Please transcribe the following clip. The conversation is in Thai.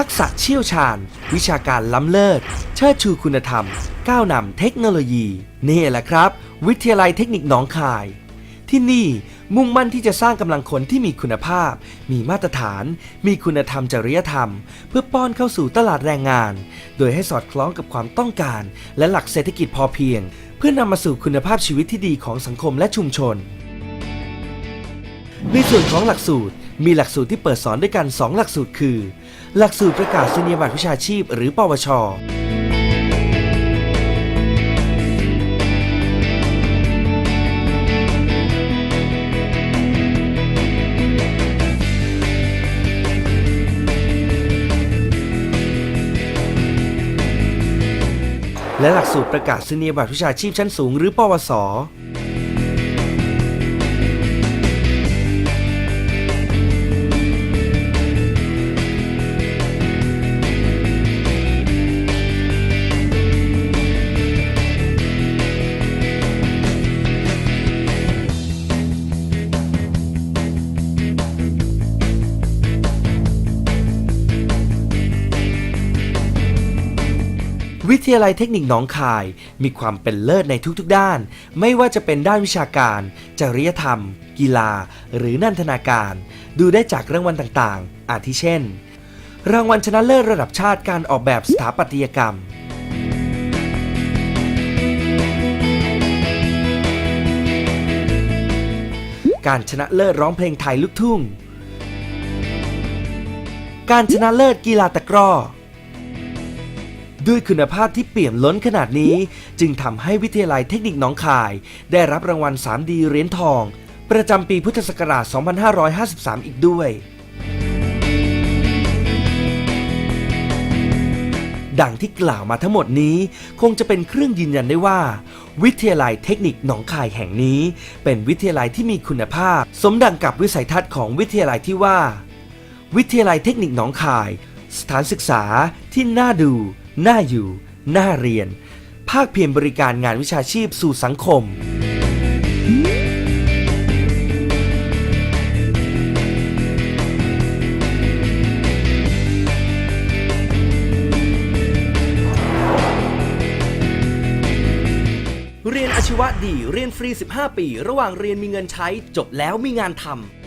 ทักษะเชี่ยวชาญ วิชาการล้ำเลิศ เชิดชูคุณธรรม ก้าวนำเทคโนโลยี นี่แหละครับ วิทยาลัยเทคนิคหนองคาย ที่นี่มุ่งมั่นที่จะสร้างกำลังคนที่มีคุณภาพ มีมาตรฐาน มีคุณธรรมจริยธรรม เพื่อป้อนเข้าสู่ตลาดแรงงาน โดยให้สอดคล้องกับความต้องการ และหลักเศรษฐกิจพอเพียง เพื่อนำมาสู่คุณภาพชีวิตที่ดีของสังคมและชุมชน ในส่วนของหลักสูตร มีหลักสูตรที่เปิดสอนด้วยกัน 2 หลักสูตรคือ หลักสูตรประกาศนียบัตรวิชาชีพ หรือปวช และหลักสูตรประกาศนียบัตรวิชาชีพชั้นสูง หรือปวส วิทยาลัยเทคนิคหนองคาย มีความเป็นเลิศในทุกๆด้าน ไม่ว่าจะเป็นด้านวิชาการ จริยธรรม กีฬา หรือนันทนาการ ดูได้จากรางวัลต่างๆ อาทิเช่น รางวัลชนะเลิศระดับชาติการออกแบบสถาปัตยกรรมการชนะเลิศร้องเพลงไทยลูกทุ่ง การชนะเลิศกีฬาตะกร้อ ด้วยคุณภาพที่เปี่ยมล้นขนาดนี้ จึงทำให้วิทยาลัยเทคนิคหนองคาย ได้รับรางวัล 3D เหรียญทอง ประจำปีพุทธศักราช 2553 อีกด้วย ดังที่กล่าวมาทั้งหมดนี้คงจะเป็นเครื่องยืนยันได้ว่า วิทยาลัยเทคนิคหนองคายแห่งนี้ เป็นวิทยาลัยที่มีคุณภาพ สมดังกับวิสัยทัศน์ของวิทยาลัยที่ว่า วิทยาลัยเทคนิคหนองคาย สถานศึกษาที่น่าดู น่าอยู่ น่าเรียน ภาคเพียรบริการงานวิชาชีพสู่สังคม เรียนอาชีวะดี เรียนฟรี 15 ปี ระหว่างเรียนมีเงินใช้ จบแล้วมีงานทำ